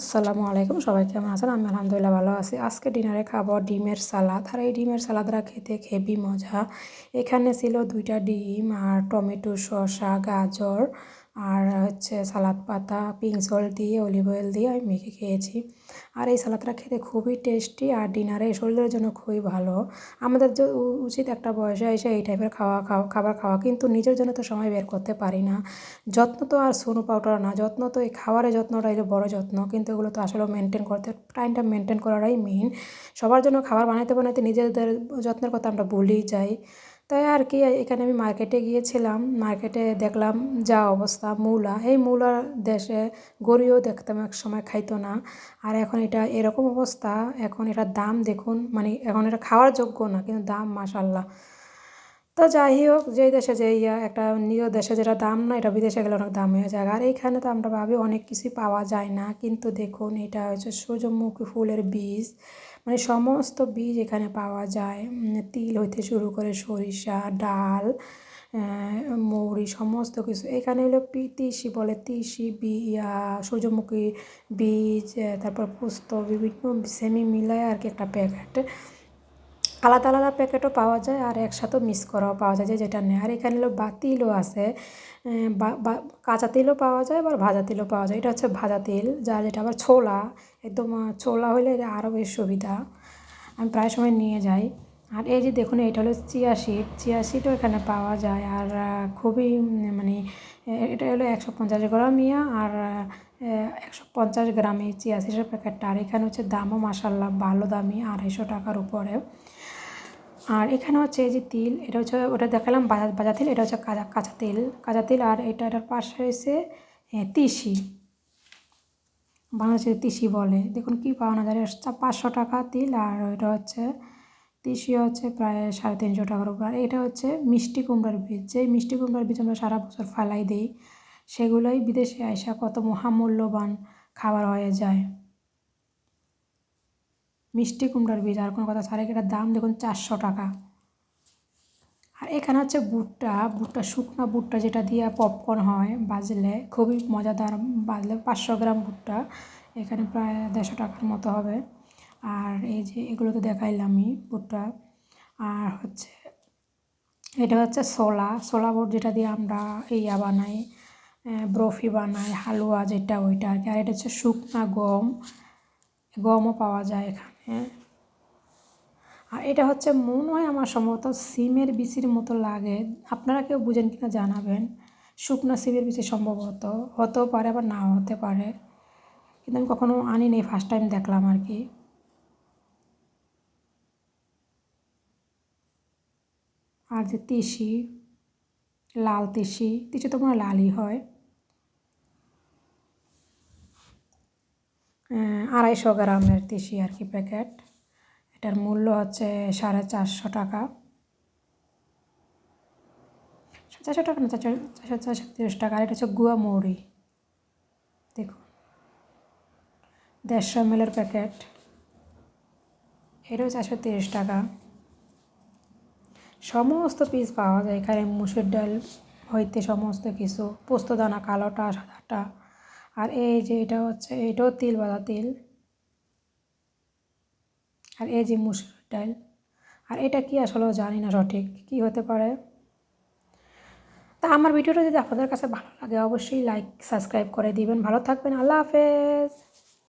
আসসালামু আলাইকুম, সবাই কেমন আছেন? আমি আলহামদুলিল্লাহ ভালো আছি। আজকে ডিনারে খাব ডিমের সালাদ। আর এই ডিমের সালাদরা খেতে হেভি মজা। এখানে ছিল দুইটা ডিম আর টমেটো, শসা, গাজর আর হচ্ছে সালাদ পাতা, পিঙ্ক সল্ট দিয়ে অলিভ অয়েল দিয়ে আমি মেখে খেয়েছি। আর এই সালাদটা খেতে খুবই টেস্টি আর ডিনারে শরীরের জন্য খুবই ভালো। আমাদের যে উচিত একটা বয়সে এসে এই টাইপের খাওয়া খাওয়া খাবার খাওয়া, কিন্তু নিজের জন্য তো সময় বের করতে পারি না। যত্ন তো আর সোনু পাউডার না, যত্ন তো এই খাবারের যত্নটাই বড় যত্ন, কিন্তু এগুলো তো আসলে মেনটেন করতে টাইমটা মেনটেন করাটাই মেন সবার জন্য খাবার বানাইতে বানাইতে নিজেদের যত্নের কথা আমরা ভুলেই যাই। তাই আর কি, এখানে আমি মার্কেটে গিয়েছিলাম। মার্কেটে দেখলাম যা অবস্থা, মূলা। এই মূলার দেশে গড়িও দেখতাম এক সময় খাইতো না। আর এখন এটা এরকম অবস্থা, এখন এটার দাম দেখুন মানে এখন এটা খাওয়ার যোগ্য না, কিন্তু দাম মাসাল্লাহ তো যাই হোক যেই দেশে যে ইয়া একটা নিজ দেশে যেটা দাম না, এটা বিদেশে গেলে অনেক দাম হয়ে যায়। আর এইখানে তো আমরা ভাবি অনেক কিছুই পাওয়া যায় না। কিন্তু দেখুন, এটা হচ্ছে সূর্যমুখী ফুলের বীজ। মানে সমস্ত বীজ এখানে পাওয়া যায়। তিল হইতে শুরু করে সরিষা, ডাল মৌরি, সমস্ত কিছু। এখানে হলো পি, তিসি বলে, তিসি বি সূর্যমুখী বীজ তারপর পুস্ত, বিভিন্ন সেমি মিলায় আর কি একটা প্যাকেট। আলাদা আলাদা প্যাকেটও পাওয়া যায় আর একসাথেও মিক্স করাও পাওয়া যায় যে যেটা নেয় আর এখানে হলো বা তিলও আছে কাঁচা তিলও পাওয়া যায় আবার ভাজা তিলও পাওয়া যায়। এটা হচ্ছে ভাজা তিল, যার যেটা আবার ছোলা। একদম ছোলা হলে আরও বেশ সুবিধা। আমি প্রায় সময় নিয়ে যাই। আর এই যে দেখুন, এটা হলো চিয়া সিড চিয়া সিডও এখানে পাওয়া যায়। আর খুবই মানে এটা হলো একশো পঞ্চাশ গ্রাম ইয়া আর একশো পঞ্চাশ গ্রামে চিয়া সিডের প্যাকেটটা। আর এখানে হচ্ছে দামও মাসাল্লাহ ভালো দামি, আড়াইশো টাকার উপরে। আর এখানে হচ্ছে এই যে তিল, এটা হচ্ছে, ওটা দেখালাম বাজা বাজা তিল, এটা হচ্ছে কাঁচা কাঁচা তেল। কাঁচা তেল আর এটা, এটার পাশে হয়েছে তিসি। বাংলাদেশে তিসি বলে। দেখুন কী পাওয়া যায়। পাঁচশো টাকা তিল আর এটা হচ্ছে, তিসি হচ্ছে প্রায় সাড়ে তিনশো টাকার উপর। আর এটা হচ্ছে মিষ্টি কুমড়ার বীজ। যেই মিষ্টি কুমড়ার বীজ আমরা সারা বছর ফালাই দিই, সেগুলোই বিদেশে আসা কত মহামূল্যবান খাবার হয়ে যায়। মিষ্টি কুমড়ার বীজ, আর কোনো কথা ছাড়া এটার দাম দেখুন চারশো টাকা। আর এখানে হচ্ছে বুটটা বুটটা শুকনো বুটটা যেটা দিয়ে পপকর্ন হয়, বাজলে খুবই মজাদার, বাজলে পাঁচশো গ্রাম বুটটা, এখানে প্রায় দেড়শো টাকার মতো হবে। আর এই যে এগুলো তো দেখাইলামই বুটটা। আর হচ্ছে, এটা হচ্ছে সোলা সোলা বুট যেটা দিয়ে আমরা ইয়া বানাই ব্রফি বানাই, হালুয়া যেটা ওইটা আর কি। আর এটা হচ্ছে শুকনা গম গমও পাওয়া যায় এখানে। আর এটা হচ্ছে মনে হয় আমার সম্ভবত সিমের বিচির মতো লাগে। আপনারা কেউ বুঝেন কিনা জানাবেন। শুকনো সিমের বিচি সম্ভবত, হতেও পারে আবার নাও হতে পারে। কিন্তু আমি কখনো আনিনি ফার্স্ট টাইম দেখলাম আর কি। আর যে তিসি, লাল তিসি তিসি তো মনে লালই হয়। আড়াইশো গ্রামের তিসি আর কি প্যাকেট। এটার মূল্য হচ্ছে সাড়ে চারশো টাকা। চারশো টাকা না, চারশো চারশো চারশো তিরিশ টাকা। আর এটা হচ্ছে গুয়া মৌরি। দেখুন, দেড়শো এমএলের প্যাকেট। এটাও চারশো তিরিশ টাকা। সমস্ত পিস পাওয়া যায়। এখানে মুসুর ডাল হইতে সমস্ত কিছু। পোস্তদানা, কালোটা, সাদাটা। আর এই যে এটা হচ্ছে, এটাও তিল বাদা তিল। আর এই যে মুসুর ডাল। আর এটা কি আসলেও জানি না সঠিক, কি হতে পারে? তা আমার ভিডিওটা যদি আপনাদের কাছে ভালো লাগে, অবশ্যই লাইক সাবস্ক্রাইব করে দিবেন। ভালো থাকবেন, আল্লাহ হাফেজ।